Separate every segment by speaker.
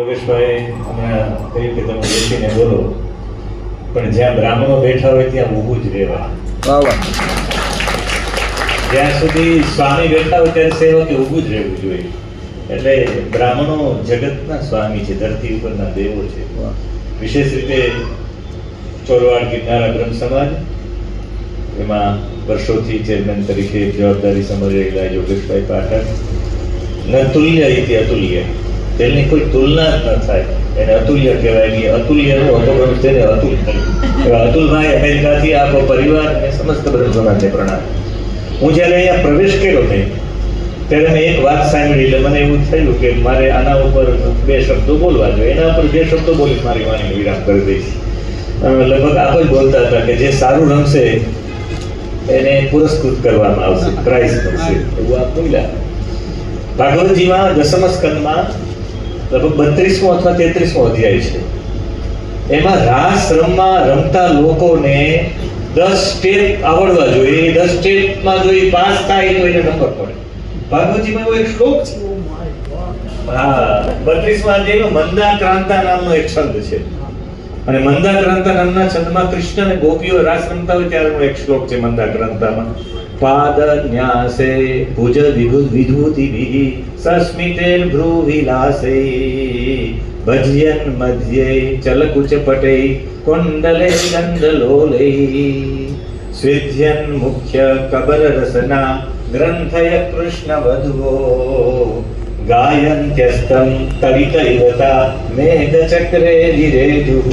Speaker 1: યોગેશભાઈ હમણાં કહ્યું કે તમે બેસીને બોલો. પણ જ્યાં બ્રાહ્મણો બેઠા હોય ત્યાં ઊભું જ રહેવા જ્યાં સુધી સ્વામી બેઠા હોય ત્યારે સેવકે ઊભું જ રહેવું જોઈએ. એટલે બ્રાહ્મણો જગતના સ્વામી છે ધરતી ઉપરના દેવો છે. વિશેષ રીતે ચોરવાડ ગિરનારા બ્રહ્મ સમાજ એમાં વર્ષોથી ચેરમેન તરીકે જવાબદારી સંભાળી રહેલા યોગેશભાઈ પાઠક. ન તુલ્ય રીતે અતુલ્ય. તેની કોઈ તુલના જ ન થાય. એને અતુલ્ય કહેવાય. અતુલ્યનો અપભ્રંશ છે તેને અતુલ થયું અતુલભાઈ અમેરિકાથી આખો પરિવાર અને સમસ્ત બ્રહ્મ સમાજને પ્રણામ. હું જ્યારે અહીંયા પ્રવેશ કર્યો તે ત્યારે મેં એક વાત સાંભળી એટલે મને એવું થયું કે મારે આના ઉપર બે શબ્દો બોલવા જોઈએ. એના ઉપર બે શબ્દો બોલી મારી વાણીનો વિરામ કરી દઈશ. લગભગ આપ જ બોલતા હતા કે જે સારું રમશે, એને પુરસ્કૃત કરવામાં આવશે, પ્રાઇઝ મળશે. એવું આપ બોલ્યા. ભાગવતજીમાં દસમ સ્કંદમાં લગભગ બત્રીસમો અથવા તેત્રીસમો અધ્યાય છે. એમાં રાસ રમવા રમતા લોકોને દસ સ્ટેપ આવડવા જોઈએ. એ દસ સ્ટેપમાં જો એ પાસ થાય તો એને નંબર પડે. ભાગવતજીમાં એવો એક શ્લોક છે. હા બત્રીસમાં અધ્યાયમાં મંદાક્રાંતા નામનો એક છંદ છે. અને મંદાક્રાંતા નામના છંદમાં કૃષ્ણ અને ગોપીઓ રાસ રમતા હોય ત્યારનો એક શ્લોક છે મંદાક્રાંતામાં પાદ ન્યાસે ભુજ વિભુત વિધુતિભિઃ સસ્મિતેર ભ્રુ વિલાસે ભજ્યન મધ્યે ચલકુચ પટે કુંડલે ગંધલોલે સ્વિધ્યન મુખ્ય કબર રસના ગ્રંથય કૃષ્ણ વધવો ગાયંત્યસ્તમ કવિતૈવતા મેઘ ચક્રે વિરેજુઃ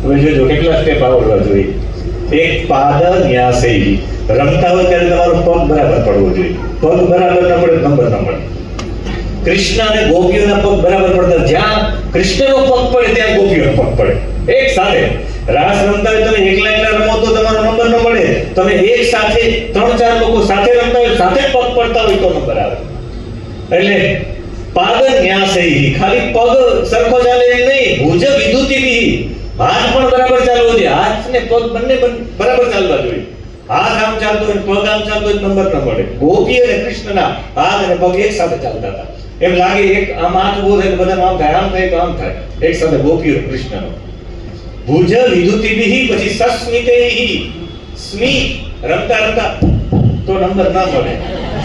Speaker 1: હવે જોજો કેટલા સ્ટેપ આવડવા જોઈએ એક પાદ ન્યાસે રમતા હોય ત્યારે તમારો પગ બરાબર પડવો જોઈએ. પગ બરાબર ન પડે નંબર ન મળે. કૃષ્ણ અને ગોપીઓના પગ બરાબર પડતા જ્યાં કૃષ્ણનો પગ પડે, ત્યાં ગોપીઓનો પગ પડે. એક સાથે. રાસ રમતા હોય, તમે એકલા એકલા રમો તો તમારો નંબર ન મળે. તમે એક સાથે, ત્રણ ચાર લોકો સાથે રમતા હોય, સાથે પગ પડતા હોય તો નંબર આવે. એટલે પાગ ન્યાસે ખાલી પગ સરખો ચાલે નહીં. ભુજ વિદ્યુતિથી હાથ પણ બરાબર ચાલવો જોઈએ. હાથ ને પગ બન- બરાબર ચાલવા જોઈએ. હાથ આમ ચાલતો હોય પગ આમ ચાલતો હોય નંબર ન મળે ગોપી અને કૃષ્ણના હાથ અને પગ એક સાથે ચાલતા હતા. એમ લાગે એક આમ હાથ ઊભો થાય બધા આમ થાય આમ થાય તો આમ થાય. એક સાથે ગોપી અને કૃષ્ણનો. ભુજ વિદ્યુતિભિઃ પછી સસ્મિતૈઃ સ્મી રમતા રમતા તો નંબર ના મળે.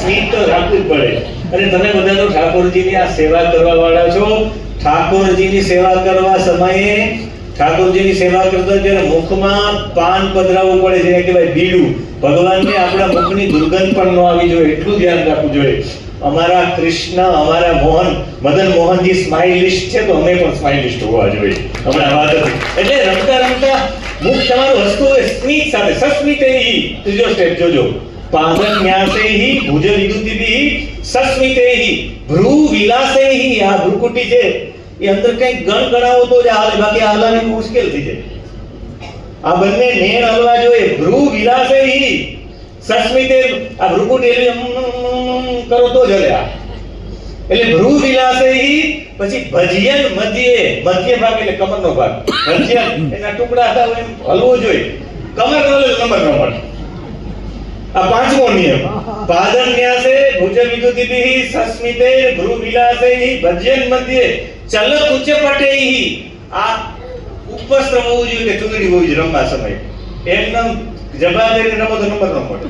Speaker 1: સ્મિત તો રાખવું પડે. અને તમે બધા તો ઠાકોરજીની આ સેવા કરવા વાળા છો. ઠાકોરજીની સેવા કરવા સમયે ઠાકોરજીની સેવા કરતા ત્યારે મુખમાં પાન પધરાવવું પડે જેને કહેવાય બીડું. ભગવાનને આપણા મુખની દુર્ગંધ પણ ન આવી જોઈએ, એટલું ધ્યાન રાખવું જોઈએ. અમારા કૃષ્ણ, અમારા મોહન, મદન મોહનજી સ્માઇલિસ્ટ છે તો અમે પણ સ્માઇલિસ્ટ હોવા જોઈએ. હમણાં વાત હતી. એટલે રમતા રમતા મુખ તમારું હસતું હોય, સ્મિત સાથે, સસ્મિતૈ ત્રીજો સ્ટેપ જોજો. પાદન ન્યાસૈ ભુજ વિદુતિભિ સસ્મિતૈ ભ્રુ વિલાસૈ આ ભ્રુકુટી છે. એ અંદર કંઈક ગણ ગણાવો તો જ હાલે, બાકી હાલવાની મુશ્કેલ થઈ જાય. આ બંને નેણ હલવા જોઈએ. ભ્રુ વિલાસૈ સસ્મિતે આ ભ્રુકુટ એવી કરો તો જ હલે એટલે ભ્રુ હી પછી ભજિયન મધ્યે, મધ્ય ભાગ એટલે કમરનો ભાગ. ભજિયન એના ટુકડા હતા, એમ હલવો જોઈએ. કમર હલે નંબર ન મળે આ પાંચમો નિયમ. પાદન ન્યાસે ભુજ વિદુતિભિ સસ્મિતે ભ્રુ વિલાસૈઃ ભજ્યન મધ્યે ચલ ઉચ્ચ પટેઃ આ ઉપસ્થ હોવું જોઈએ કે ચૂંદડી હોવી જોઈએ રમવા સમય. એમનેમ જવાબદારી રમો તો નંબર ન મળે.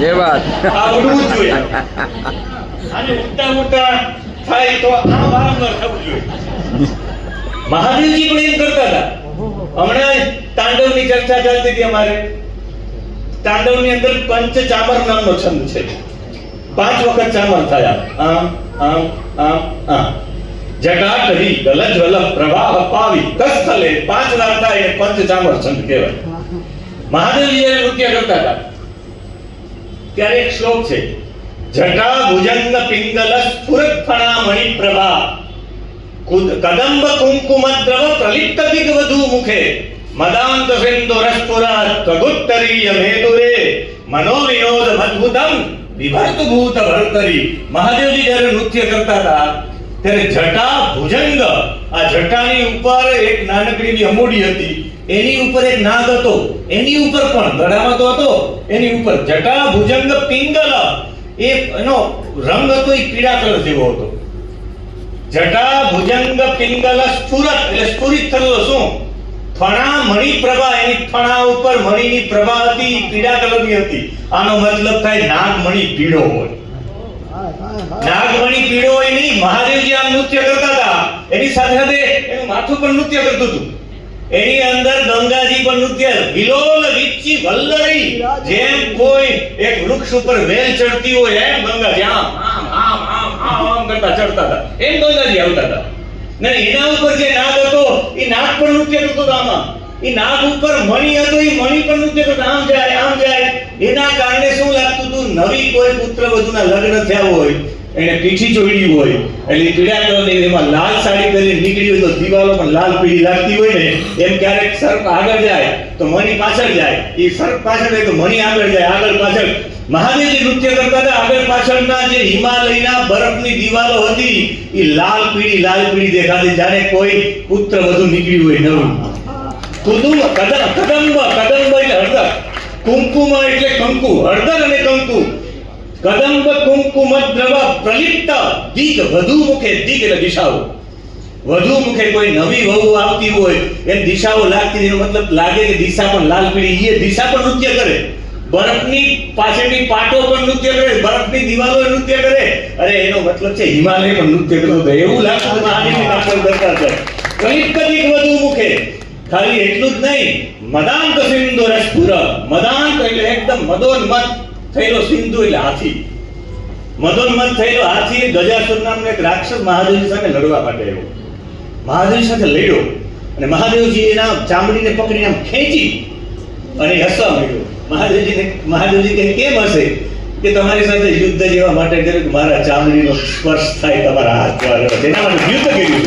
Speaker 2: જય વાત.
Speaker 1: આ ઉડવું જ જોઈએ. અને ઉડતા ઉડતા થાય તો આ વારંવાર થવું જોઈએ. મહાદેવજી પણ એમ કરતા હતા. હમણાં તાંડવની ચર્ચા ચાલતી હતી અમારે. તાંડવની અંદર પંચ ચામર નામનો છંદ છે. પાંચ વખત ચામર થયા. આમ આમ આમ આમ. જટાટવી ગલજ વલમ, પ્રવાહ પાવી, કસ્થલે પાંચ વાર એને પંચ ચામર છંદ કહેવાય. મહાદેવજી નૃત્ય કરતા હતા. ત્યારે એક શ્લોક છે. જટા ભુજંગ પિંગલ સ્ફુરત ફણા મણિ પ્રભા. કુદ કદંબ કુંકુમ દ્રવ પ્રલિપ્ત દિગ્વધુ મુખે. મદાંત સિંધુ રસ્પુરા ત્વગુત્તરીય ભર્તરી મહાદેવજી જ્યારે નૃત્ય કરતા હતા ત્યારે જટા ભુજંગ આ જટાની ઉપર એક નાનકડી અમૂડી હતી એની ઉપર એક નાગ હતો એની ઉપર પણ ગળામાં હતો એની ઉપર જટા પિંગલ એ એનો રંગ હતો એ પીળા કલર જેવો હતો। જટા ભુજંગ પિંગલ સ્ફુરત એટલે સ્ફુરિત થયેલો શું? ફણા મણિ પ્રભા, એની ફણા ઉપર મણિની પ્રભા હતી પીળા કલરની હતી. આનો મતલબ થાય નાગમણી પીળો હોય. નાગમણિ પીળો હોય નહીં મહાદેવજી આમ નૃત્ય કરતા હતા. એની સાથે સાથે એનું માથું પણ નૃત્ય કરતું હતું. એની અંદર ગંગાજી પણ નૃત્ય. વિલોલ વિચ્ચી વલ્લરી. જેમ કોઈ એક વૃક્ષ ઉપર વેલ ચડતી હોય, એમ ગંગાજી આમ આમ આમ આમ આમ કરતા ચડતા હતા. એમ ગંગાજી આવતા હતા. ને એના ઉપર જે નાગ હતો, એ નાગ પણ નૃત્ય કરતો હતો આમાં. એ નાગ ઉપર મણી હતો, એ મણી પણ નૃત્ય કરતો આમ જાય આમ જાય. એના કારણે શું લાગતું હતું? નવી કોઈ પુત્ર વધુના લગ્ન થયા હોય, એને પીઠી ચોડી હોય, એટલે પીળા કલરની એમાં લાલ સાડી પહેરી નીકળી હોય તો દિવાલો પણ લાલ પીળી લાગતી હોય ને, એમ ક્યારેક સર્પ આગળ જાય, તો મણી પાછળ જાય. એ સર્પ પાછળ જાય તો મણી આગળ જાય, આગળ પાછળ. મહાદેવજી નૃત્ય કરતા હતા. આગળ પાછળના જે હિમાલયના બરફની દિવાલો હતી, એ લાલ પીળી લાલ પીળી દેખાતી. જાણે કોઈ પુત્ર વધુ નીકળ્યું હોય નવું. કુદુમ કદમ કદંબ કદંબ એટલે હળદર. કુંકુમ એટલે કંકુ, હળદર અને કંકુ. કદંબ કુમકુમ દ્રવ, પ્રલિપ્ત. દીગ, વધુ મુખે દીગ એટલે દિશાઓ. વધુ મુખે કોઈ નવી વહુ આવતી હોય, એમ દિશાઓ લાગતી એનો મતલબ લાગે કે દિશા પણ લાલ પીળી. એ દિશા પણ નૃત્ય કરે. બરફની પાછળની પાટો પણ નૃત્ય કરે, બરફની દિવાલો નૃત્ય કરે. અરે, એનો મતલબ છે હિમાલય પણ નૃત્ય કરતો હતો. એવું લાગતું મહાદેવની કાપડ કરતા છે કલિત કદિક વધુ મુખે ખાલી એટલું જ નહીં, મદાંત સિંધુ રસપુર. મદાંત એટલે એકદમ મદોન્મત થયેલો સિંધુ એટલે હાથી. મદોન્મત થયેલો હાથી ગજાસુર નામનો એક રાક્ષસ મહાદેવજી સામે લડવા માટે આવ્યો. મહાદેવ સાથે લડ્યો. અને મહાદેવજી એના ચામડીને પકડીને આમ ખેંચી અને હસવા માંડ્યો. મહાદેવજીને મહાદેવજી કહે કેમ હશે કે તમારી સાથે યુદ્ધ જેવા માટે કર્યું કે મારા ચામડીનો સ્પર્શ થાય તમારા હાથ દ્વારા તેના માટે યુદ્ધ કર્યું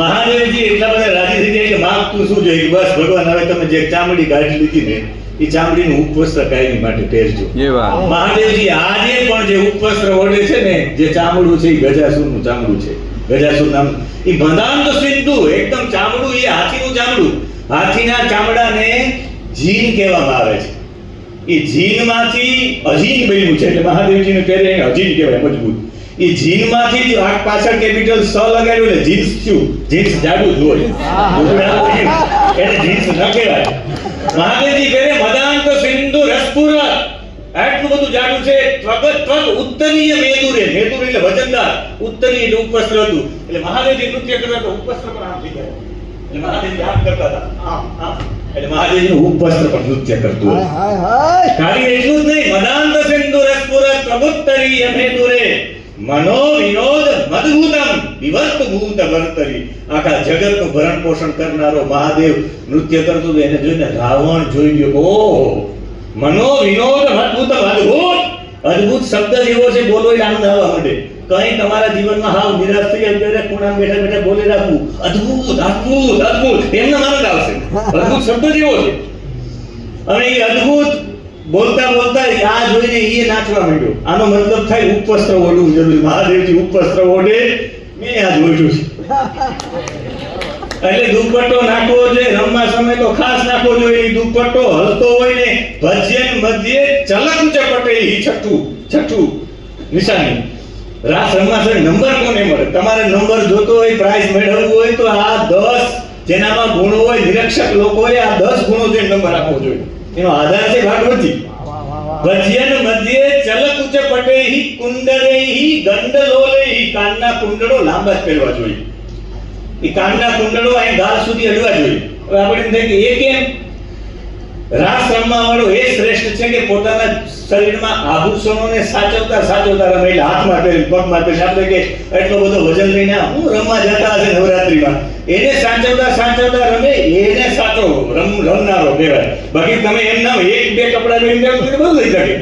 Speaker 1: મહાદેવજી એટલા બધા રાજી થઈ ગયા કે માંગતું શું જોઈએ બસ ભગવાન હવે તમે જે ચામડી કાઢી લીધી ને એ ચામડીનું ઉપવસ્ત્ર કાયમી માટે પહેરજો. મહાદેવજી આજે પણ જે ઉપવસ્ત્ર ઓઢે છે ને જે ચામડું છે એ ગજાસુરનું ચામડું છે. ગજાસુર નામ એ બંધાંત સિંધુ એકદમ ચામડું એ હાથીનું ચામડું. હાથીના ચામડાને જીન કહેવામાં આવે છે. એ જીનમાંથી અજીન બન્યું છે એટલે મહાદેવજીનું પહેરે એને અજીન કહેવાય, મજબૂત. એ જીનમાંથી જ આગ પાછળ કેપિટલ સ લગાડ્યું એટલે જીન્સ થયું. જીન્સ જાડું જ હોય. એને જીન્સ ન કહેવાય. મહાદેવજી કહે, મદાંત સિંધુ રસપુર. આટલું બધું જાડું છે. ત્વગત ત્વગ ઉત્તરીય મેદુરે. મેદુર એટલે વજનદાર. ઉત્તરીય એટલે ઉપવસ્ત્ર હતું એટલે મહાદેવજી નૃત્ય કરતા તો ઉપવસ્ત્ર પણ આમ થઈ જાય એટલે મહાદેવજી આમ કરતા હતા. આમ આમ એટલે મહાદેવજીનું ઉપવસ્ત્ર પણ નૃત્ય કરતું હતું.
Speaker 3: હાય હાય.
Speaker 1: ખાલી એટલું જ નહીં મદાંત સિંધુ રસપુર પ્રભુત્તરી અમેદુરે મનો વિનોદ મદભૂતમ વિવર્ત ભૂત વર્તરી. આખા જગતનું ભરણ પોષણ કરનારો મહાદેવ નૃત્ય કરતો હતો. એને જોઈને રાવણ જોઈ ગયો. ઓહો. મનો વિનોદ મદભૂત. અદભૂત અદ્ભુત શબ્દ જેવો એવો છે બોલો આનંદ આવવા માંડે. કઈ તમારા જીવનમાં હાવ નિરાશ થઈ જાય ત્યારે ખૂણામાં બેઠા બેઠા બોલી રાખવું. અદ્ભુત અદ્ભુત અદ્ભુત. એમને આનંદ આવશે. અદ્ભુત શબ્દ જેવો છે. અને એ અદ્ભુત બોલતા બોલતા આ જોઈને એ નાચવા માંડ્યો. આનો મતલબ થાય ઉપવસ્ત્ર ઓઢવું જરૂરી. મહાદેવજી, ઉપવસ્ત્ર ઓઢે. મેં આ જોયું છે. એટલે દુપટ્ટો નાખવો જોઈએ, રમવા સમય તો ખાસ નાખવો જોઈએ. એ દુપટ્ટો હલતો હોય ને ભજ્યે મધ્યે ચલક ચપટે છઠ્ઠું છઠ્ઠું નિશાની. રાસ રમવા નંબર કોને મળે? તમારે નંબર જોતો હોય પ્રાઇઝ મેળવવું હોય, તો આ દસ જેનામાં ગુણો હોય, નિરીક્ષક લોકોએ આ દસ ગુણો જે નંબર આપવો જોઈએ. એનો આધાર છે ભાગવતી ભજ્યન મધ્યે ચલક ઉચ્ચ પટેહી કુંડરેહી ગંડલોલેહી કાનના કુંડળો લાંબા જ પહેરવા જોઈએ. એ કાનના કુંડળો અહીં ગાલ સુધી અડવા જોઈએ. હવે આપણે એમ થાય કે એ કેમ? રાસ રમવા વાળો એ શ્રેષ્ઠ છે કે પોતાના શરીરમાં આભૂષણોને સાચવતા સાચવતા રમે. એટલે હાથમાં પહેરી પગમાં પહેરી આપણે કે એટલો બધો વજન લઈને હું રમવા જતા હશે નવરાત્રીમાં? એને સાચવતા સાચવતા રમે, એને સાચો રમ, રમનારો કહેવાય. બાકી તમે એમ ના એક, બે કપડા લઈને જાવ તો બધું થઈ શકે.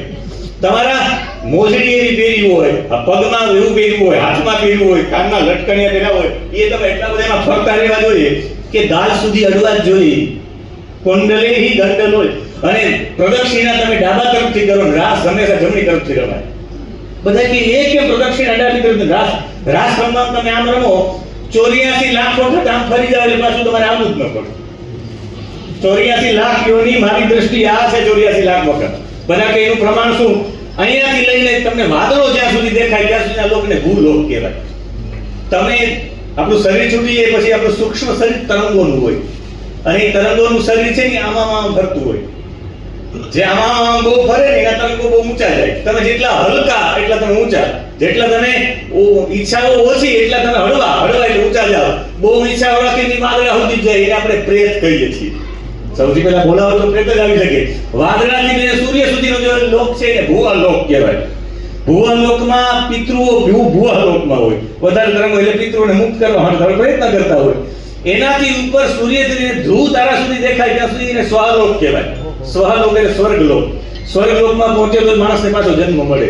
Speaker 1: તમારા મોજડી એવી પહેરી હોય પગમાં એવું પહેર્યું હોય, હાથમાં પહેર્યું હોય, કાનમાં લટકણિયા પહેર્યા હોય, એ તમે એટલા બધા એમાં ફરતા રહેવા જોઈએ કે ગાલ સુધી અડવા જ જોઈએ. કુંડલે હી દંડલ હોય અને પ્રદક્ષિણા તમે ડાબા તરફથી કરો રાસ હંમેશા જમણી તરફથી રમાય. બધા કે એ કે પ્રદક્ષિણા ડાબી તરફ રાસ. રાસ રમવાનું તમે આમ રમો, ચોર્યાસી લાખ વખત આમ ફરી જાવ એટલે પાછું તમારે આવવું જ ન પડે. ચોર્યાસી લાખ યોની મારી દ્રષ્ટિએ આ છે ચોર્યાસી લાખ વખત. બધા કે એનું પ્રમાણ શું? અહીંયાથી લઈને તમને વાદળો જ્યાં સુધી દેખાય ત્યાં સુધી આ લોકોને ભૂલોક કહેવાય. તમે આપણું શરીર છૂટી જાય પછી આપણું સૂક્ષ્મ શરીર તરંગોનું હોય. અને એ તરંગોનું શરીર છે ને આમાં આમાં ફરતું હોય. જે આમાં બહુ ફરે ને એના તરંગો બહુ ઊંચા જાય. તમે જેટલા હલકા એટલા તમે ઊંચા. જેટલા તમે ઈચ્છાઓ ઓછી એટલા તમે હળવા. હળવા એટલે ઊંચા જાઓ. બહુ ઈચ્છા ઈચ્છાઓ ની વાદળા સુધી જાય. એને આપણે પ્રેત કહીએ છીએ. સૌથી પહેલા બોલાવો તો પ્રેત જ આવી શકે. વાદળાથી લઈને સૂર્ય સુધીનો જે લોક છે એને ભુવા લોક કહેવાય. ભુવા લોકમાં પિતૃઓ ભૂ- ભૂવા લોકમાં હોય. વધારે તરંગો એટલે પિતૃઓને મુક્ત કરવા માટે પ્રયત્ન કરતા હોય. એનાથી ઉપર સૂર્યથી લઈને ધ્રુવ તારા સુધી દેખાય, ત્યાં સુધી એને સ્વાલોક કહેવાય. સ્વાલોક એટલે સ્વર્ગલોક. સ્વર્ગલોકમાં પહોંચે તો માણસને પાછો જન્મ મળે.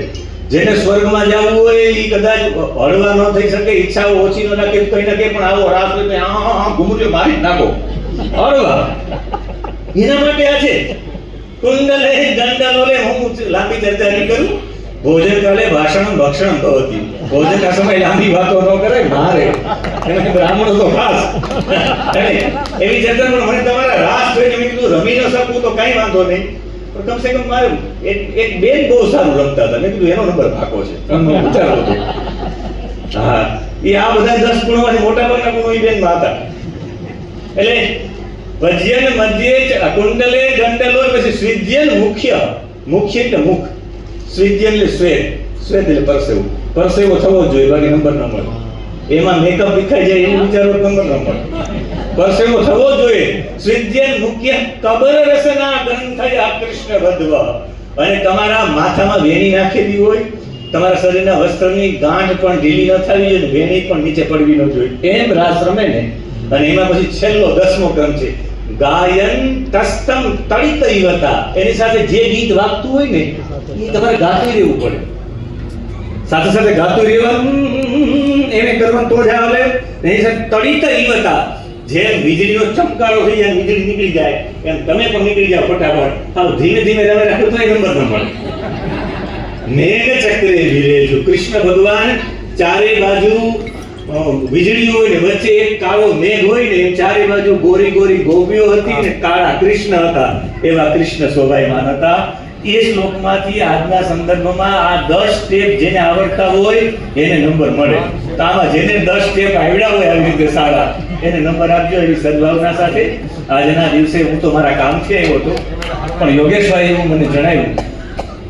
Speaker 1: જેને સ્વર્ગમાં જવું હોય એ કદાચ હળવા ન થઈ શકે, ઈચ્છાઓ ઓછી ન રાખે કહી નાખે પણ આવો રાસ તો આ આ ઘૂમરીઓ મારી નાખો. હળવા. એના માટે આ છે. કુંડલે દંડલોલે હું લાંબી ચર્ચા નહીં કરું. ભોજન કાલે ભાષણ ભક્ષણ ભવતી. ભોજન ના સમય લાંબી વાતો ન કરે મારે બ્રાહ્મણો તો ખાસ. અને એવી ચર્ચા પણ મને તમારા રાસ જોઈને મેં કીધું રમી ન શકું તો કઈ વાંધો નહીં. પણ કમસે કમ મારે એક એક બેન બહુ સારું રમતા હતા. મેં કીધું, એનો નંબર ભાગો છે. તમને વિચારવો છે હા, એ આ બધા દસ ગુણોમાંથી મોટા ભાગના ગુણો એ બેનમાં હતા. એટલે ભજ્યન મધ્યે કુંડલે ગંડલો પછી સ્વિધ્યન મુખ્ય. મુખ્ય એટલે મુખ. એટલે શ્વેત શ્વેત એટલે પરસેવો. પરસેવો થવો જોઈએ, બાકી નંબર ન મળે. એમાં મેકઅપ દેખાઈ જાય, એવું વિચારો નંબર ન મળે. પરસેવો થવો જોઈએ. સ્વિધ્યન મુખ્ય કબર રસના ગ્રંથય કૃષ્ણ વધવ અને તમારા માથામાં વેણી નાખેલી હોય, તમારા શરીરના વસ્ત્રની ગાંઠ પણ ઢીલી ન થવી જોઈએ વેણી પણ નીચે પડવી ન જોઈએ. એમ રાસ રમે ને. અને એમાં પછી છેલ્લો દસમો ક્રમ છે. ગાયન તસ્તમ તળિત ઈવતા. એની સાથે જે ગીત વાગતું હોય ને, એ તમારે ગાતું રહેવું પડે. સાથે સાથે ગાતું રહેવાનું એને કરવાનું તો જ આવે. એની સાથે તળિત ઈવતા. જેમ વીજળીનો ચમકારો થઈ જાય વીજળી નીકળી જાય. એમ તમે પણ નીકળી જાઓ ફટાફટ. હાલ, ધીમે ધીમે તમે રાખો તો એ નંબર ન મળે. મેઘ ચક્રે વિરેજુ કૃષ્ણ ભગવાન ચારે બાજુ વીજળી હોય ને વચ્ચે એક કાળો મેઘ હોય ને ચારે બાજુ ગોરી ગોરી ગોપીઓ હતી ને કાળા કૃષ્ણ હતા, એવા કૃષ્ણ શોભાયમાન હતા. એ શ્લોકમાંથી આજના સંદર્ભમાં આ દસ સ્ટેપ જેને આવડતા હોય એને નંબર મળે. તો આમાં જેને દસ સ્ટેપ આવડ્યા હોય આવી રીતે સારા, એને નંબર આપજો એવી સદભાવના સાથે. આજના દિવસે હું તો મારા કામ છે એવો હતો પણ યોગેશભાઈ એવું મને જણાવ્યું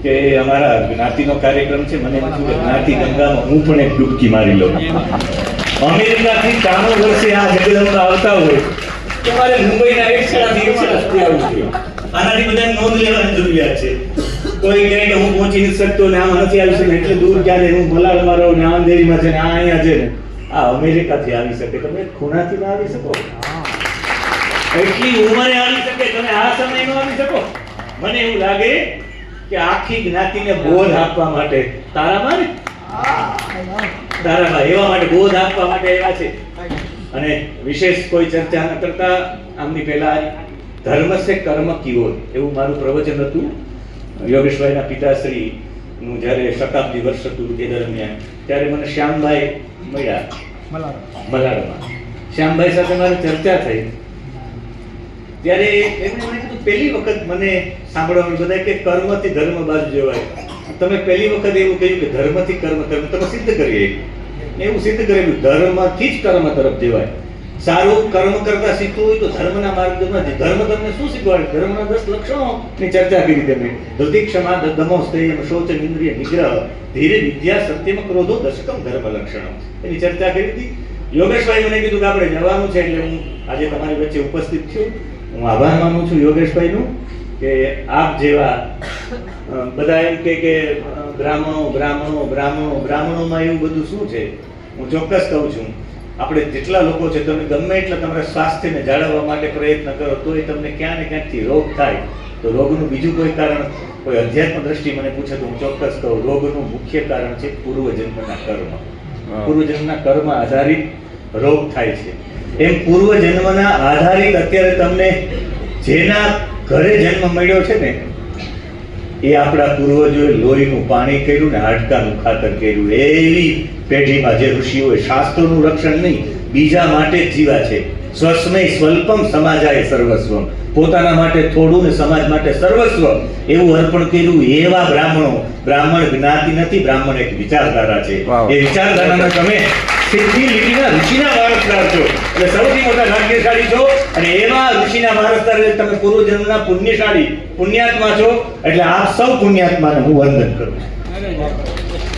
Speaker 1: કે અમારા જ્ઞાતિનો કાર્યક્રમ છે, મને કે જ્ઞાતિ ગંગામાં હું પણ એક ડૂબકી મારી લઉં. અમેરિકાથી ત્રાણું વર્ષે આ જગદંબા આવતા હોય, તો મારે મુંબઈના એક છેડાથી એક છેડા સુધી આવવું જોઈએ આનાથી બધા નોંધ લેવાની જરૂરિયાત છે. કોઈ કહે કે હું પહોંચી નથી શકતો ને આમાં નથી આવી શકતો, એટલે દૂર ક્યારે હું ભલાડમાં રહું ને આંધેરીમાં છે ને આ અહીંયા છે ને. આ અમેરિકાથી આવી શકે. તમે ખૂણાથી ના આવી શકો? એટલી ઉંમરે આવી શકે. તમે આ સમયમાં આવી શકો? મને એવું લાગે કે આખી જ્ઞાતિને બોધ આપવા માટે. તારામાં ને તારામાં એવા માટે બોધ આપવા માટે એવા છે. અને વિશેષ કોઈ ચર્ચા ન કરતા આમની પહેલા ધર્મ છે કર્મ કીવો એવું મારું પ્રવચન હતું. યોગેશભાઈના પિતાશ્રી નું જ્યારે શતાબ્દી વર્ષ હતું એ દરમિયાન ત્યારે મને શ્યામભાઈ મળ્યા. મલાડમાં. શ્યામભાઈ સાથે મારી ચર્ચા થઈ. ત્યારે એમણે મને પહેલી વખત મને સાંભળવાનું બધા કે કર્મથી ધર્મ બાજુ જવાય. તમે પહેલી વખત એવું કહ્યું કે ધર્મથી કર્મ કર્મ, તમે સિદ્ધ કરીએ. એવું સિદ્ધ કરેલું, ધર્મથી જ કર્મ તરફ જવાય. સારું કર્મ કરતા શીખવું હોય તો ધર્મના માર્ગમાં. ધર્મ તમને શું શીખવાડે? ધર્મના દસ લક્ષણોની ચર્ચા કરી તમે ધૃતિ, ક્ષમા દમો સ્તેયમ શૌચ, ઇન્દ્રિય, નિગ્રહ, ધીરે વિદ્યા, સત્યમ, ક્રોધો, દશકમ, ધર્મ લક્ષણો. એની ચર્ચા કરી હતી. યોગેશભાઈ મને કીધું કે આપણે જવાનું છે એટલે હું આજે તમારી વચ્ચે ઉપસ્થિત છું. હું આભાર માનું છું યોગેશભાઈનું કે આપ જેવા બધા એમ કે કે બ્રાહ્મણો બ્રાહ્મણો બ્રાહ્મણો બ્રાહ્મણોમાં એવું બધું શું છે? હું ચોક્કસ કહું છું આપણે જેટલા લોકો છે તમે ગમે એટલા તમારા સ્વાસ્થ્યને જાળવવા માટે પ્રયત્ન કરો તોય તમને ક્યાં ને ક્યાંકથી રોગ થાય. તો રોગનું બીજું કોઈ કારણ કોઈ અધ્યાત્મ દ્રષ્ટિ મને પૂછે તો હું ચોક્કસ કહું રોગનું મુખ્ય કારણ છે પૂર્વજન્મના કર્મ. પૂર્વજન્મના કર્મ આધારિત રોગ થાય છે. એમ પૂર્વજન્મના આધારિત અત્યારે તમને જેના ઘરે જન્મ મળ્યો છે ને, એ આપણા પૂર્વજોએ લોહીનું પાણી કર્યું ને, હાડકાનું ખાતર કર્યું. એવી પેઢીમાં જે ઋષિઓએ શાસ્ત્રોનું રક્ષણ નહીં, બીજા માટે જ જીવા છે. સ્વસ્મય સ્વલ્પમ સમાજાય સર્વસ્વમ. પોતાના માટે થોડું ને સમાજ માટે સર્વસ્વ. એવું અર્પણ કર્યું એવા બ્રાહ્મણો. બ્રાહ્મણ જ્ઞાતિ નથી બ્રાહ્મણ એક વિચારધારા છે. એ વિચારધારાના તમે સિદ્ધિ લીટીના ઋષિના વારસદાર છો. એટલે સૌથી મોટા ભાગ્યશાળી છો અને એવા ઋષિના વારસદાર એટલે તમે પૂર્વજન્મના પુણ્યશાળી પુણ્યાત્મા છો. એટલે આપ સૌ પુણ્યાત્માને હું વંદન કરું છું.